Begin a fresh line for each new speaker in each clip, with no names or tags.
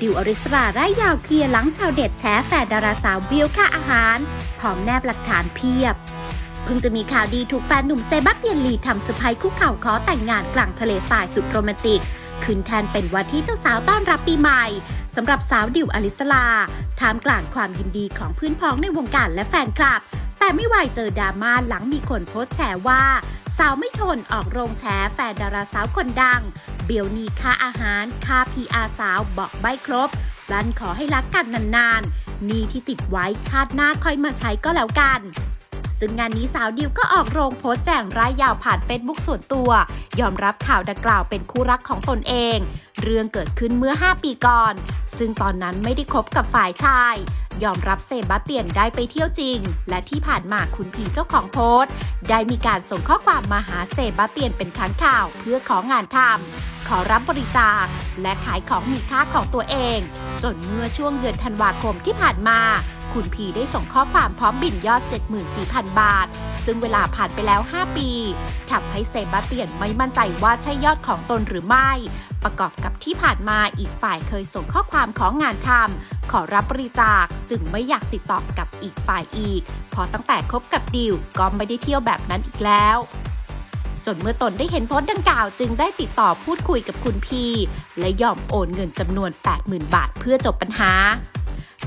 ดิวอริสราไร้ยาวเคลียร์หลังชาวเน็ตแฉแฟนดาราสาวบิวค่าอาหารพร้อมแนบหลักฐานเพียบ เพิ่งจะมีข่าวดีถูกแฟนหนุ่มเซบัสเตียนลีทำเซอร์ไพรส์คุกเข่าขอแต่งงานกลางทะเลทรายสุดโรแมนติกคืนแทนเป็นวันที่เจ้าสาวต้อนรับปีใหม่สำหรับสาวดิวอลิสลาท่ามกลางความยินดีของเพื่อนพ้องในวงการและแฟนคลับ แต่ไม่ไหวเจอดราม่าหลังมีคนโพสต์แฉว่า สาวไม่ทนออกโรงแฉแฟนดาราสาวคนดัง เบลนีค่าอาหารค่าพีอาสาวบอกใบครบรันขอให้รักกันนานๆนี่ที่ติดไว้ชาติหน้าค่อยมาใช้ก็แล้วกันซึ่งงานนี้สาวดิวก็ออกโรงโพสต์แจ้งรายยาวผ่านเฟซบุ๊กส่วนตัว ยอมรับข่าวดังกล่าวเป็นคู่รักของตนเอง เรื่องเกิดขึ้นเมื่อ 5 ปีก่อน ซึ่งตอนนั้นไม่ได้คบกับฝ่ายชาย ยอมรับเซบาเตียนได้ไปเที่ยวจริง และที่ผ่านมาคุณพีเจ้าของโพสต์ ได้มีการส่งข้อความมาหาเซบาเตียนเป็นครั้งข่าวเพื่อของานทำขอรับบริจาค และขายของมีค่าของตัวเอง จนเมื่อช่วงเดือนธันวาคมที่ผ่านมา คุณพีได้ส่งข้อความพร้อมบินยอด 74,000 บาท ซึ่งเวลาผ่านไปแล้ว 5 ปีทำให้เซบาเตียนไม่มั่นใจว่าใช่ยอดของตนหรือไม่ ประกอบกับที่ผ่านมาอีกฝ่ายเคยส่งข้อความของงานทำขอรับบริจาคจึงไม่อยากติดต่อกับอีกฝ่ายอีกเพราะตั้งแต่คบกับดิวก็ไม่ได้เที่ยวแบบนั้นอีกแล้วจนเมื่อตนได้เห็นโพสต์ดังกล่าวจึงได้ติดต่อพูดคุยกับคุณพีและยอมโอนเงินจำนวน 80,000 บาทเพื่อจบปัญหา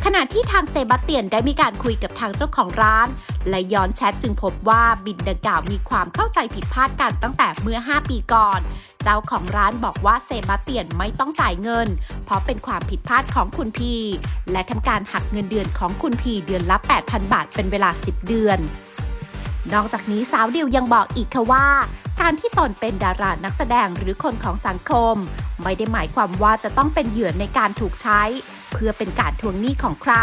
ขณะที่ทางเซบาสเตียนได้มีการคุยกับทางเจ้าของร้าน และย้อนแชทจึงพบว่าบินดังกล่าวมีความเข้าใจผิดพลาดกันตั้งแต่เมื่อ 5 ปีก่อน เจ้าของร้านบอกว่าเซบาสเตียนไม่ต้องจ่ายเงิน เพราะเป็นความผิดพลาดของคุณพีและทำการหักเงินเดือนของคุณพีเดือนละ 8,000 บาทเป็นเวลา 10 เดือน นอกจากนี้สาวดิวยังบอกอีกค่ะว่า การที่ตนเป็นดารานักแสดงหรือคนของสังคม ไม่ได้หมายความว่าจะต้องเป็นเหยื่อในการถูกใช้ เพื่อเป็นการทวงหนี้ของใคร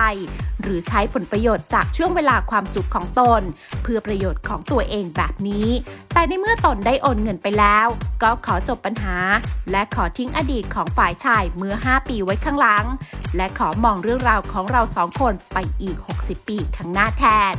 หรือใช้ผลประโยชน์จากช่วงเวลาความสุขของตน เพื่อประโยชน์ของตัวเองแบบนี้ แต่ในเมื่อตนได้โอนเงินไปแล้ว ก็ขอจบปัญหา และขอทิ้งอดีตของฝ่ายชายเมื่อ 5 ปีไว้ข้างหลัง และขอมองเรื่องราวของเราสองคนไปอีก 60 ปีข้างหน้าแทน